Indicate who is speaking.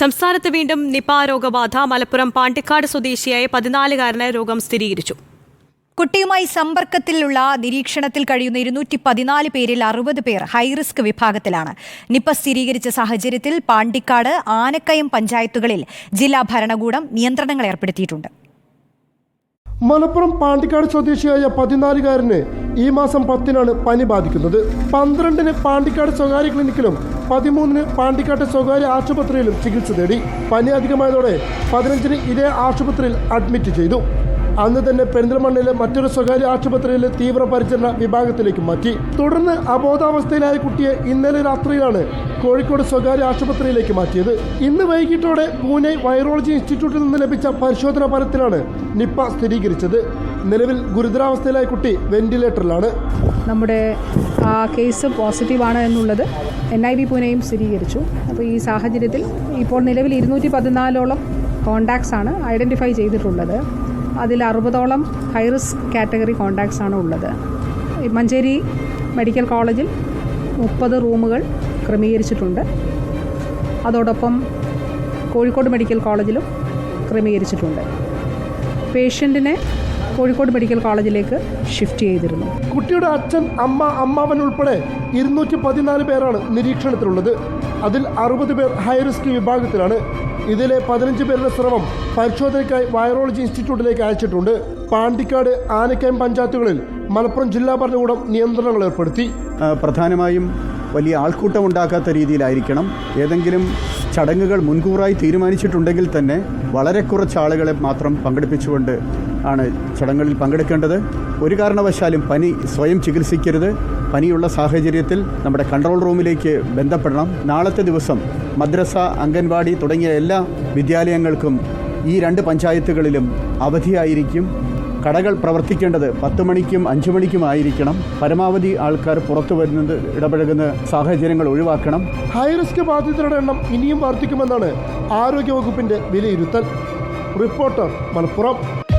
Speaker 1: സംസ്ഥാനത്ത് വീണ്ടും നിപ രോഗബാധ മലപ്പുറം പാണ്ടിക്കാട് സ്വദേശിയായ പതിനാലുകാരന് രോഗം സ്ഥിരീകരിച്ചു കുട്ടിയുമായി സമ്പർക്കത്തിലുള്ള നിരീക്ഷണത്തിൽ കഴിയുന്ന ഇരുന്നൂറ്റി പതിനാല് പേരിൽ അറുപത് പേർ ഹൈറിസ്ക് വിഭാഗത്തിലാണ് നിപ സ്ഥിരീകരിച്ച സാഹചര്യത്തിൽ പാണ്ടിക്കാട് ആനക്കയം പഞ്ചായത്തുകളിൽ ജില്ലാ ഭരണകൂടം നിയന്ത്രണങ്ങൾ ഏർപ്പെടുത്തിയിട്ടുണ്ട്
Speaker 2: മലപ്പുറം പാണ്ടിക്കാട് സ്വദേശിയായ പതിനാലുകാരന് ഈ മാസം പത്തിനാണ് പനി ബാധിക്കുന്നത് പന്ത്രണ്ടിന് പാണ്ടിക്കാട് സ്വകാര്യ ക്ലിനിക്കിലും പതിമൂന്നിന് പാണ്ടിക്കാട്ട് സ്വകാര്യ ആശുപത്രിയിലും ചികിത്സ തേടി പനി അധികമായതോടെ പതിനഞ്ചിന് ഇതേ ആശുപത്രിയിൽ അഡ്മിറ്റ് ചെയ്തു അന്ന് തന്നെ പെരിന്തൽമണ്ണയിലെ മറ്റൊരു സ്വകാര്യ ആശുപത്രിയിലെ തീവ്ര പരിചരണ വിഭാഗത്തിലേക്ക് മാറ്റി തുടർന്ന് അബോധാവസ്ഥയിലായ കുട്ടിയെ ഇന്നലെ രാത്രിയിലാണ് കോഴിക്കോട് സ്വകാര്യ ആശുപത്രിയിലേക്ക് മാറ്റിയത് ഇന്ന് വൈകിട്ടോടെ പൂനെ വൈറോളജി ഇൻസ്റ്റിറ്റ്യൂട്ടിൽ നിന്ന് ലഭിച്ച പരിശോധനാ ഫലത്തിലാണ് നിപ്പ സ്ഥിരീകരിച്ചത് നിലവിൽ ഗുരുതരാവസ്ഥയിലായ കുട്ടി വെന്റിലേറ്ററിലാണ്
Speaker 3: നമ്മുടെ കേസ് ആണ് എന്നുള്ളത് എൻ ഐ വി പൂനെയും സ്ഥിരീകരിച്ചു അപ്പോൾ ഈ സാഹചര്യത്തിൽ ഇപ്പോൾ നിലവിൽ ഇരുന്നൂറ്റി പതിനാലോളം കോണ്ടാക്ട്സ് ആണ് ഐഡൻറ്റിഫൈ ചെയ്തിട്ടുള്ളത് അതിൽ അറുപതോളം റിസ്ക് കാറ്റഗറി കോണ്ടാക്ട്സ് ആണ് ഉള്ളത് മഞ്ചേരി മെഡിക്കൽ കോളേജിൽ മുപ്പത് റൂമുകൾ ക്രമീകരിച്ചിട്ടുണ്ട് അതോടൊപ്പം കോഴിക്കോട് മെഡിക്കൽ കോളേജിലും ക്രമീകരിച്ചിട്ടുണ്ട് പേഷ്യൻറ്റിനെ കോഴിക്കോട് മെഡിക്കൽ കോളേജിലേക്ക് ഷിഫ്റ്റ് ചെയ്തിരുന്നു
Speaker 2: കുട്ടിയുടെ അച്ഛൻ അമ്മ അമ്മാവൻ ഉൾപ്പെടെ ഇരുന്നൂറ്റി പതിനാല് പേരാണ് നിരീക്ഷണത്തിലുള്ളത് അതിൽ അറുപത് പേർ റിസ്ക് വിഭാഗത്തിലാണ് ഇതിലെ പതിനഞ്ച് പേരുടെ സ്രവം പരിശോധനയ്ക്കായി വൈറോളജി ഇൻസ്റ്റിറ്റ്യൂട്ടിലേക്ക് അയച്ചിട്ടുണ്ട് പാണ്ടിക്കാട് ആനക്കയം പഞ്ചായത്തുകളിൽ മലപ്പുറം ജില്ലാ ഭരണകൂടം നിയന്ത്രണങ്ങൾ ഏർപ്പെടുത്തി
Speaker 4: പ്രധാനമായും വലിയ ആൾക്കൂട്ടം ഉണ്ടാക്കാത്ത രീതിയിലായിരിക്കണം ഏതെങ്കിലും ചടങ്ങുകൾ മുൻകൂറായി തീരുമാനിച്ചിട്ടുണ്ടെങ്കിൽ തന്നെ വളരെ കുറച്ച് ആളുകളെ മാത്രം പങ്കെടുപ്പിച്ചുകൊണ്ട് ആണ് ചടങ്ങുകളിൽ പങ്കെടുക്കേണ്ടത് ഒരു കാരണവശാലും പനി സ്വയം ചികിത്സിക്കരുത് പനിയുള്ള സാഹചര്യത്തിൽ നമ്മുടെ കൺട്രോൾ റൂമിലേക്ക് ബന്ധപ്പെടണം നാളത്തെ ദിവസം മദ്രസ അംഗൻവാടി തുടങ്ങിയ എല്ലാ വിദ്യാലയങ്ങൾക്കും ഈ രണ്ട് പഞ്ചായത്തുകളിലും അവധിയായിരിക്കും കടകൾ പ്രവർത്തിക്കേണ്ടത് പത്ത് മണിക്കും മണിക്കും ആയിരിക്കണം പരമാവധി ആൾക്കാർ പുറത്തു വരുന്നത് ഇടപഴകുന്ന സാഹചര്യങ്ങൾ ഒഴിവാക്കണം
Speaker 2: ഹൈ റിസ്ക് ബാധിതരുടെ എണ്ണം ഇനിയും വർദ്ധിക്കുമെന്നാണ് ആരോഗ്യവകുപ്പിന്റെ വിലയിരുത്തൽ റിപ്പോർട്ടർ മലപ്പുറം